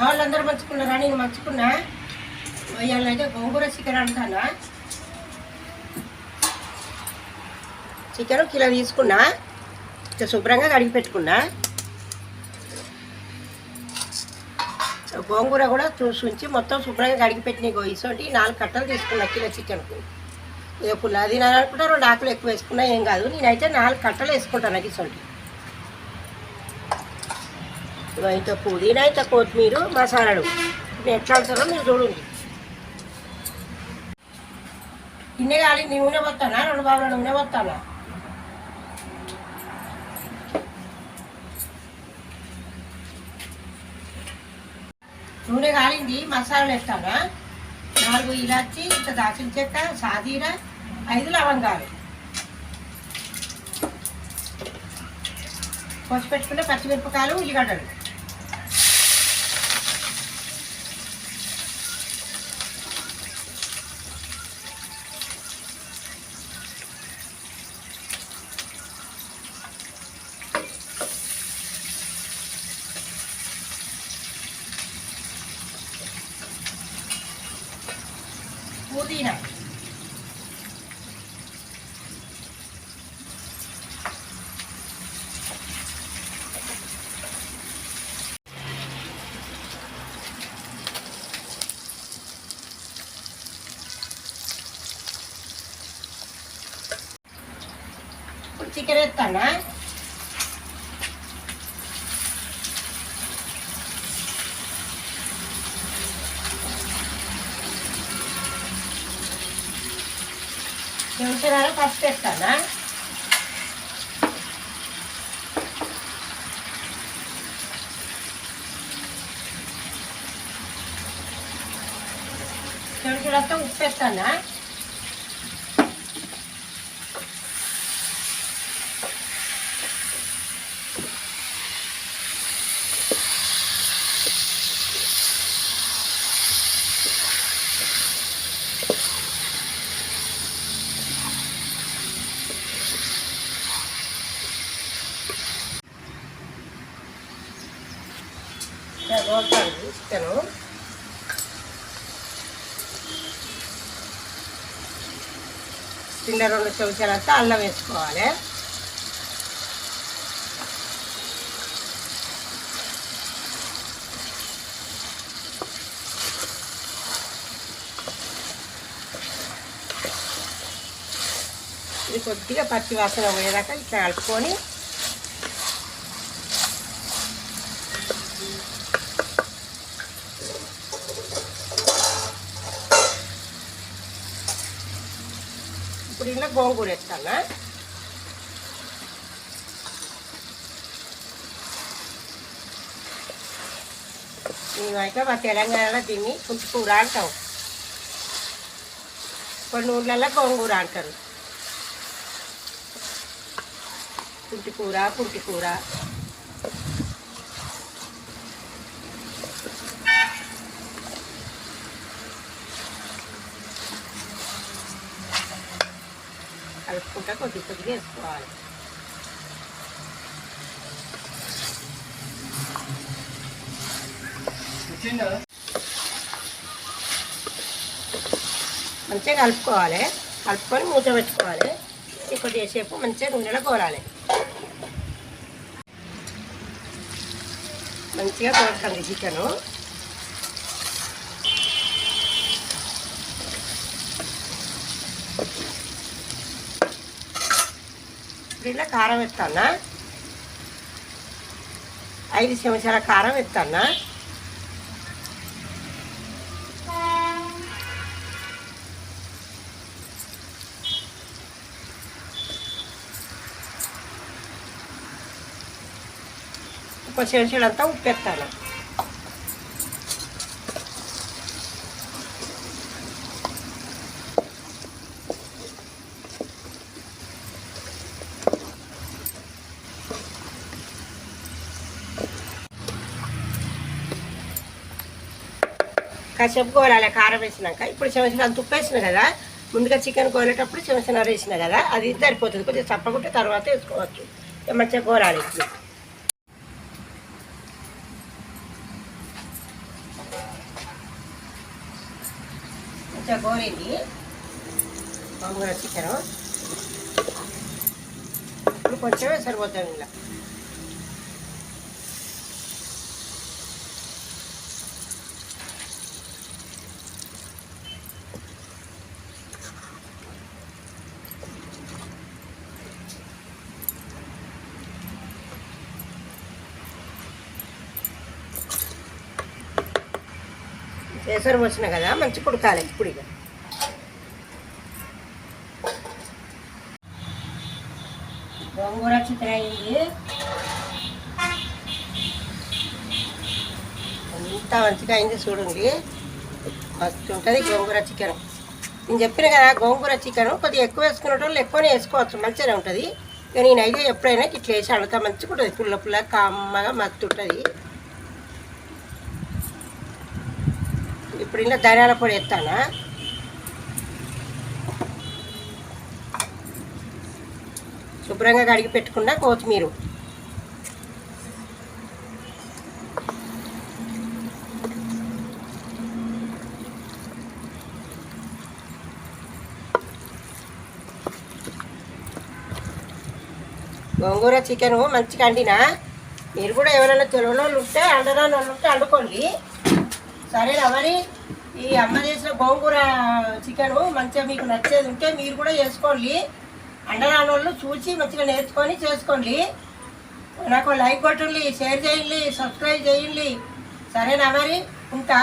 వాళ్ళందరూ మర్చుకున్నారా నేను మర్చుకున్నా ఇవాళ గోంగూర చికెన్ అంటానా? చికెన్ కిలో తీసుకున్నా. శుభ్రంగా కడిగి పెట్టుకున్నా. గోంగూర కూడా చూసి ఉంచి మొత్తం శుభ్రంగా కడిగి పెట్టిన ఇసోటి నాలుగు కట్టలు తీసుకున్నా కిలో చికెన్కు. ఇక పుల్ల అది రెండు ఆకులు ఎక్కువ వేసుకున్నా ఏం కాదు. నేనైతే నాలుగు కట్టలు వేసుకుంటాను ఇసోటి. అయితే పుదీనా అయితే కొత్తిమీర మసాలాలు. ఎట్లా అవుతారో మీరు చూడండి. ఇన్నే కాలి నూనె పోతానా రెండు బాబుల నూనె పోతానా నూనె కాలింది మసాలాలు వేస్తానా? నాలుగు ఇలాచి ఇంత దాచిన చెక్క సాదీర ఐదు లవంగాలు. కోసి పెట్టుకున్న పచ్చిమిరపకాయలు ఉల్లిగడ్డలు. పుదీనా ఇప్పుడు నిమిషాలు ఫస్ట్ ఎత్తానా చెడుచుడంతా ఉప్పు ఎత్తానా రోల్తాను చికెను చిన్న రెండు చెంచాలంతా అల్లం వేసుకోవాలి. ఇది కొద్దిగా పచ్చి వాసన పోయేదాకా ఇట్లా కలుపుకొని ఇప్పుడు గోంగూర వేస్తాను? మేమైతే మా తెలంగాణలో దీన్ని పుంచుకూర అంటాం. కొన్ని ఊళ్ళల్లో గోంగూర అంటారు. పుంటికూర పుంటికూర కలుపుకుంటా కొద్ది కొద్దిగా వేసుకోవాలి మంచిగా కలుపుకోవాలి. కలుపుకొని మూత పెట్టుకోవాలి. కొద్దిగా సేపు మంచిగా నూనెలో కోరాలి. మంచిగా కోరుతుంది చికెను. ఇప్పుడు కారం ఎత్తానా ఐదు చెంచాల కారం ఎత్తానా ఒక చెంచాలంతా ఉప్పు ఎత్తాను కాసేపు కోరాలి కారం వేసినాక ఇప్పుడు చెమసిన తుప్పు వేసిన కదా ముందుగా చికెన్ కోరేటప్పుడు చెమసిన వేసిన కదా అది సరిపోతుంది. కొంచెం చప్పకుంటే తర్వాత వేసుకోవచ్చు. మంచిగా కోరాలి మంచిగా కోరింది. మామూలుగా చికెన్. ఇప్పుడు కొంచెం సరిపోతుంది ఇలా. కేసరి వచ్చిన కదా మంచి కుడకాలి ఇప్పుడు ఇక. గోంగూర చికెన్ అయింది. ఎంత మంచిగా అయింది చూడండి. మస్తు ఉంటుంది గోంగూర చికెన్. నేను చెప్పిన కదా గోంగూర చికెన్ కొద్దిగా ఎక్కువ వేసుకునే వాళ్ళు ఎక్కువనే వేసుకోవచ్చు మంచిగానే ఉంటుంది. ఇక నేనైతే ఎప్పుడైనా ఇట్లా వేసి అడుగుతా మంచిగా ఉంటుంది. పుల్ల పుల్ల కమ్మగా మస్తు ఉంటుంది. ఇప్పుడు ఇలా ధనియాల పొడి ఎత్తానా శుభ్రంగా కడిగి పెట్టుకున్న కొత్తిమీర. గోంగూర చికెను మంచిగా అండినా? మీరు కూడా ఎవరైనా తెలియని వాళ్ళు ఉంటే అండరాని వాళ్ళు ఉంటే వండుకోండి సరేనా మరి? ఈ అమ్మ చేసిన గోంగూర చికెన్ మంచిగా మీకు నచ్చేది ఉంటే మీరు కూడా చేసుకోండి. అండరాని వాళ్ళు చూసి మంచిగా నేర్చుకొని చేసుకోండి. నాకు లైక్ కొట్టండి షేర్ చేయండి సబ్స్క్రైబ్ చేయండి. సరేనా మరి? ఉంటా?